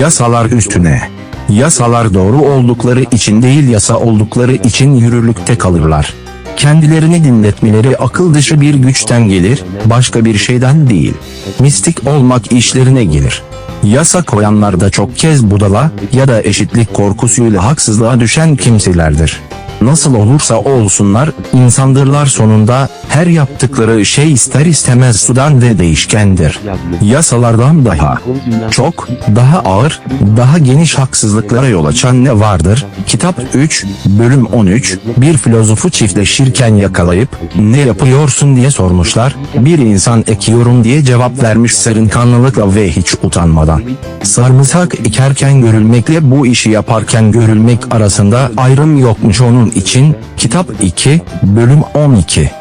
Yasalar üstüne. Yasalar doğru oldukları için değil yasa oldukları için yürürlükte kalırlar. Kendilerini dinletmeleri akıl dışı bir güçten gelir, başka bir şeyden değil. Mistik olmak işlerine gelir. Yasa koyanlar da çok kez budala ya da eşitlik korkusuyla haksızlığa düşen kimselerdir. Nasıl olursa olsunlar, insandırlar sonunda, her yaptıkları şey ister istemez sudan ve değişkendir. Yasalardan daha, çok, daha ağır, daha geniş haksızlıklara yol açan ne vardır? Kitap 3, bölüm 13, bir filozofu çiftleşirken yakalayıp, ne yapıyorsun diye sormuşlar, bir insan ekiyorum diye cevap vermiş sarınkanlılıkla ve hiç utanmadan. Sarımsak ekerken görülmekle bu işi yaparken görülmek arasında ayrım yokmuş onun için, kitap 2, bölüm 12.